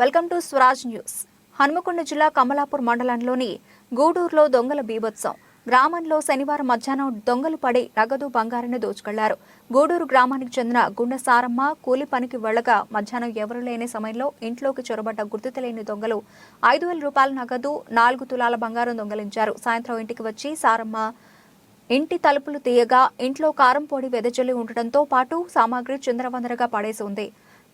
Welcome to Swaraj news. Hanumakonda జిల్లా కమలాపూర్ మండలంలోని గూడూరులో దొంగల బీభత్సం. గ్రామంలో శనివారం మధ్యాహ్నం దొంగలు పడి నగదు బంగారాన్ని దోచుకెళ్ళారు. గూడూరు గ్రామానికి చెందిన గుండె సారమ్మ కూలి పనికి వెళ్ళగా మధ్యాహ్నం ఎవరు లేని సమయంలో ఇంట్లోకి చొరబడ్డ గుర్తు తెలియని దొంగలు ఐదు వేల రూపాయల నగదు నాలుగు తులాల బంగారం దొంగలించారు. సాయంత్రం ఇంటికి వచ్చి సారమ్మ ఇంటి తలుపులు తీయగా ఇంట్లో కారం పొడి వెదజల్లి ఉండటంతో పాటు సామాగ్రి చిందరవందరగా పడేసి ఉంది.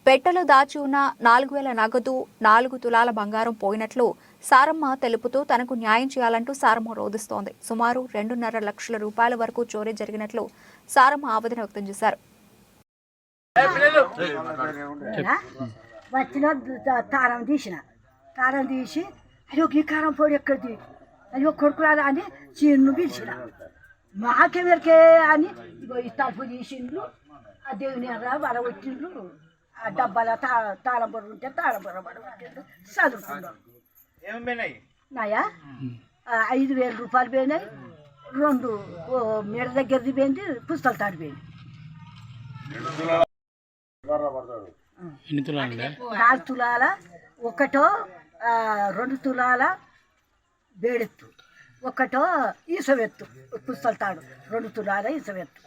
పెట్టెలో దాచి ఉన్న నాలుగు వేల నగదు నాలుగు తులాల బంగారం పోయినట్లు సారమ్మ తెలుపుతూ తనకు న్యాయం చేయాలంటూ సారమ్మ రోధిస్తోంది. సుమారు రెండున్నర లక్షల రూపాయల వరకు చోరీ జరిగినట్లు సారమ్మ ఆవేదన వ్యక్తం చేశారు? వచ్చిన తారం తీసిన. తారం తీసి అయ్యో ఈ కారం పొడి ఎక్కడిది? అయ్యో కొడుకురాదా అని పిలిచిన. మాకెవరికే అని ఇగో ఈ తలుపు తీసిండ్రు. ఆ దేవుని ఎర్ర వడగొట్టిండ్రు ఆ డబ్బాల తా తాళం బొర్ర ఉంటే తాళం బొర్ర వడగొట్టిండ్రు చదువుకున్నాం ఏమైనాయి నాయా? ఆ, ఐదు వేల రూపాయలు పోయినాయి. రెండు ఓ మేడ దగ్గరది పోయింది పుస్తకాలు తాడు పోయింది. నాలుగు తులాల ఒకటో రెండు తులాల బేడెత్తు ఒకటో ఈసవెత్తు పుస్తల తాడు. రెండు తులాల ఈసవెత్తు.